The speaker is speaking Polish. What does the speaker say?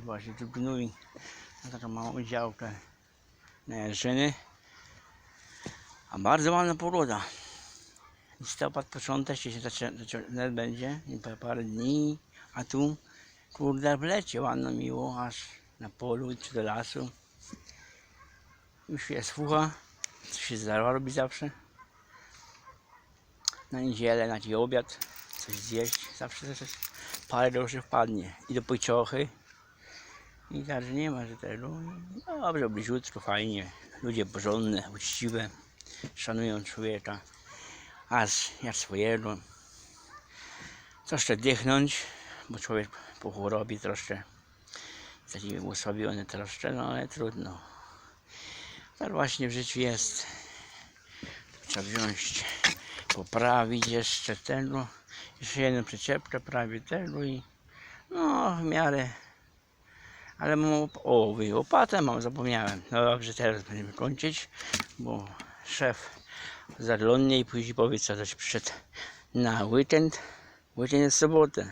Właśnie, tu gnój na taką małą działkę na jeżyny. A bardzo ładna pogoda. Listopad początek się zaczyna, będzie, parę dni, a tu kurde w lecie ładno miło, aż na polu czy do lasu. Już jest fucha, coś się zdarza robi zawsze. Na niedzielę, na dzień obiad, coś zjeść, zawsze coś, parę groszy wpadnie. I do pociochy. I tak, że nie ma, że tego. No, dobrze, bliziutko, fajnie. Ludzie porządne, uczciwe, szanują człowieka. Aż jak swojego. Troszkę dychnąć, bo człowiek po chorobie troszkę taki usłabiony troszkę, no ale trudno. Tak właśnie w życiu jest. Trzeba wziąć, poprawić jeszcze tego. Jeszcze jedną przyczepkę prawie tego i no w miarę. Ale mam o, łopatę mam, zapomniałem. No dobrze, teraz będziemy kończyć, bo szef zaglądnie i później powie co też przyszedł na weekend. Weekend jest sobotę.